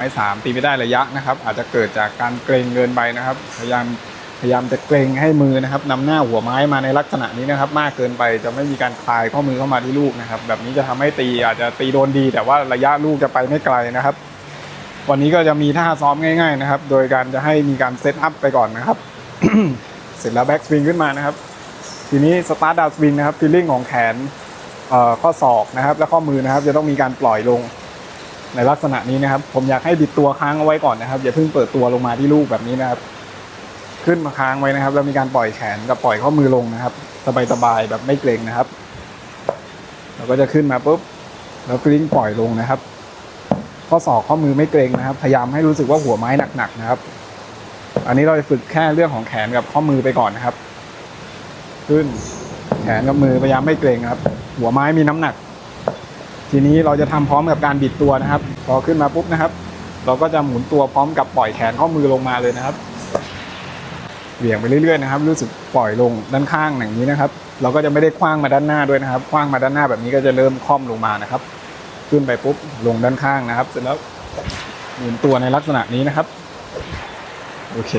ไม้สามตีไม่ได้ระยะนะครับ อาจจะเกิดจากการเกรงเกินไปนะครับ พยายามพยายามจะเกรงให้มือนะครับนำหน้าหัวไม้มาในลักษณะนี้นะครับ มากเกินไปจะไม่มีการคลายข้อมือเข้ามาที่ลูกนะครับ แบบนี้จะทำให้ตีอาจจะตีโดนดี แต่ว่าระยะลูกจะไปไม่ไกลนะครับ วันนี้ก็จะมีท่าซ้อมง่าย ๆ นะครับ โดยการจะให้มีการเซตอัพไปก่อนนะครับ เสร็จแล้วแบ็กสวิงขึ้นมานะครับ ทีนี้สตาร์ทดาวสวิงนะครับฟีลลิ่งของแขนเอ่อข้อศอกนะครับ และข้อมือนะครับ จะต้องมีการปล่อยลง ในลักษณะนี้นะครับ ผมอยากให้บิดตัวค้างเอาไว้ก่อนนะครับอย่าเพิ่งเปิดตัวลงมาที่ลูกแบบนี้นะครับ ขึ้นมาค้างไว้นะครับ แล้วมีการปล่อยแขนกับปล่อยข้อมือลงนะครับสบายๆแบบไม่เกร็งนะครับเราก็จะขึ้นมาปุ๊บแล้วฟลิงปล่อยลงนะครับ ข้อศอกข้อมือไม่เกร็งนะครับ พยายามให้รู้สึกว่าหัวไม้หนักๆนะครับ อันนี้เราจะฝึกแค่เรื่องของแขนกับข้อมือไปก่อนนะครับ ขึ้นแขนกับมือพยายามไม่เกร็งครับ หัวไม้มีน้ำหนัก ทีนี้เราจะทำพร้อมกับการบิดตัวนะครับ พอขึ้นมาปุ๊บนะครับ เราก็จะหมุนตัวพร้อมกับปล่อยแขนข้อมือลงมาเลยนะครับเหวี่ยงไปเรื่อยๆนะครับ รู้สึกปล่อยลงด้านข้างอย่างนี้นะครับ เราก็จะไม่ได้คว้างมาด้านหน้าด้วยนะครับคว้างมาด้านหน้าแบบนี้ก็จะเริ่มค่อมลงมานะครับ ขึ้นไปปุ๊บลงด้านข้างนะครับ เสร็จแล้วหมุนตัวในลักษณะนี้นะครับ โอเค